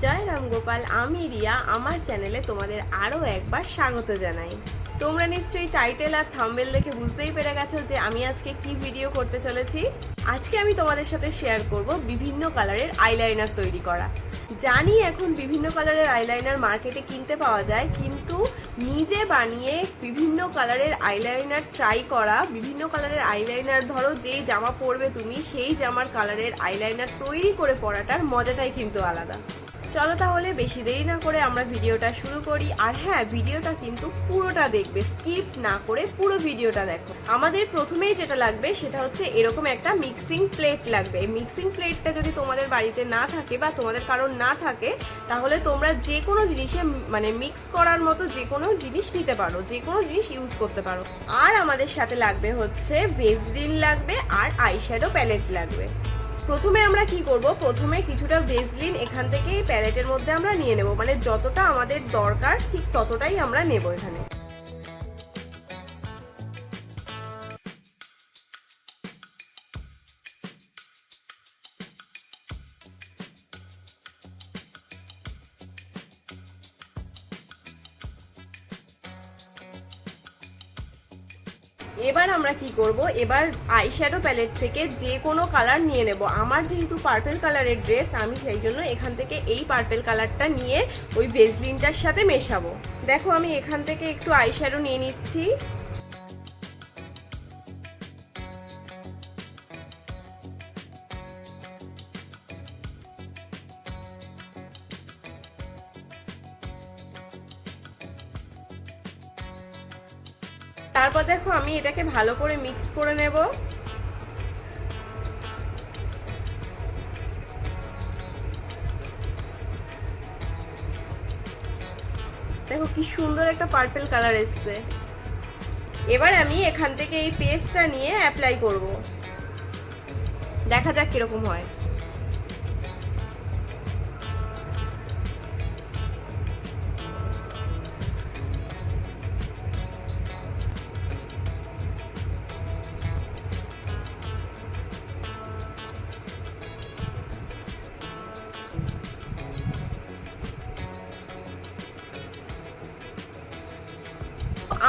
জয় রাম গোপাল, আমি রিয়া, আমার চ্যানেলে তোমাদের আরও একবার স্বাগত জানাই। তোমরা নিশ্চয়ই টাইটেল আর থাম্বেল দেখে বুঝতেই পেরে গেছো যে আমি আজকে কি ভিডিও করতে চলেছি। আজকে আমি তোমাদের সাথে শেয়ার করব বিভিন্ন কালারের আইলাইনার তৈরি করা। জানি এখন বিভিন্ন কালারের আইলাইনার মার্কেটে কিনতে পাওয়া যায়, কিন্তু নিজে বানিয়ে বিভিন্ন কালারের আইলাইনার ট্রাই করা, বিভিন্ন কালারের আইলাইনার ধরো যেই জামা পরবে তুমি, সেই জামার কালারের আইলাইনার তৈরি করে পরাটার মজাটাই কিন্তু আলাদা। চলো তাহলে বেশি দেরি না করে আমরা ভিডিওটা শুরু করি। আর হ্যাঁ ভিডিওটা কিন্তু পুরোটা দেখবে, স্কিপ না করে পুরো ভিডিওটা দেখো। আমাদের প্রথমেই যেটা লাগবে সেটা হচ্ছে এরকম একটা মিক্সিং প্লেট লাগবে। মিক্সিং প্লেটটা যদি তোমাদের বাড়িতে না থাকে বা তোমাদের কারণ না থাকে, তাহলে তোমরা যে কোনো জিনিসে মানে মিক্স করার মতো যে কোনো জিনিস নিতে পারো যে কোনো জিনিস ইউজ করতে পারো। আর আমাদের সাথে লাগবে হচ্ছে ভেজলিন লাগবে আর আইশ্যাডো প্যালেট লাগবে। প্রথমে আমরা কি করব? প্রথমে কিছুটা ভেজলিন এখান থেকে প্যালেটের মধ্যে আমরা নিয়ে নেব। মানে যতটা আমাদের দরকার, ঠিক ততটাই আমরা নেব এখানে। এবার আমরা কি করব? এবার আইশ্যাডো প্যালেট থেকে যে কোনো কালার নিয়ে নেব। আমার যেহেতু পার্পেল কালারের ড্রেস আমি সেই জন্য এখান থেকে এই পার্পেল কালারটা নিয়ে ওই ভেজলিনটার সাথে মেশাবো। দেখো, আমি এখান থেকে একটু আইশ্যাডো নিয়ে নিচ্ছি। তারপর দেখো আমি এটাকে ভালো করে মিক্স করে নেব। দেখো কি সুন্দর একটা পার্পেল কালার এসছে। এবার আমি এখান থেকে এই পেস্টটা নিয়ে অ্যাপ্লাই করব। দেখা যাক কীরকম হয়।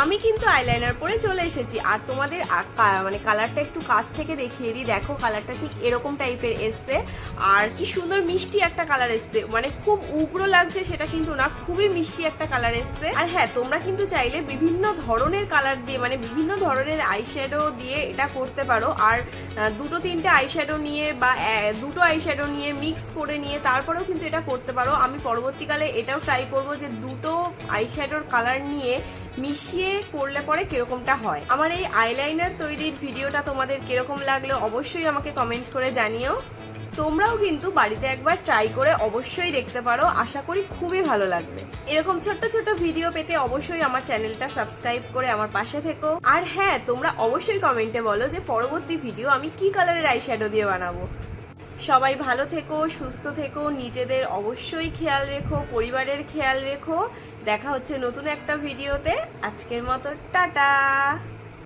আমি কিন্তু আইলাইনার পরে চলে এসেছি। আর তোমাদের মানে কালারটা একটু কাছ থেকে দেখিয়ে দিই। দেখো কালারটা ঠিক এরকম টাইপের এসছে। আর কি সুন্দর মিষ্টি একটা কালার এসছে। মানে খুব উগ্র লাগছে সেটা কিন্তু না, খুবই মিষ্টি একটা কালার এসছে। আর হ্যাঁ তোমরা কিন্তু চাইলে বিভিন্ন ধরনের কালার দিয়ে মানে বিভিন্ন ধরনের আইশ্যাডো দিয়ে এটা করতে পারো। আর দুটো তিনটে আইশ্যাডো নিয়ে বা দুটো আইশ্যাডো নিয়ে মিক্স করে নিয়ে তারপরেও কিন্তু এটা করতে পারো। আমি পরবর্তীকালে এটাও ট্রাই করব যে দুটো আইশ্যাডোর কালার নিয়ে মিশিয়ে করলে পরে কিরকমটা হয়? আমার এই আইলাইনার তৈরির ভিডিওটা তোমাদের কীরকম লাগল অবশ্যই আমাকে কমেন্ট করে জানিও। তোমরাও কিন্তু বাড়িতে একবার ট্রাই করে অবশ্যই দেখতে পারো, আশা করি খুবই ভালো লাগবে। এরকম ছোট্ট ছোট্ট ভিডিও পেতে অবশ্যই আমার চ্যানেলটা সাবস্ক্রাইব করে আমার পাশে থেকো। আর হ্যাঁ তোমরা অবশ্যই কমেন্টে বলো যে পরবর্তী ভিডিও আমি কি কালারের আইশ্যাডো দিয়ে বানাবো। সবাই ভালো থেকো, সুস্থ থেকো, নিজেদের অবশ্যই খেয়াল রেখো, পরিবারের খেয়াল রেখো। দেখা হচ্ছে নতুন একটা ভিডিওতে। আজকের মতো, টাটা!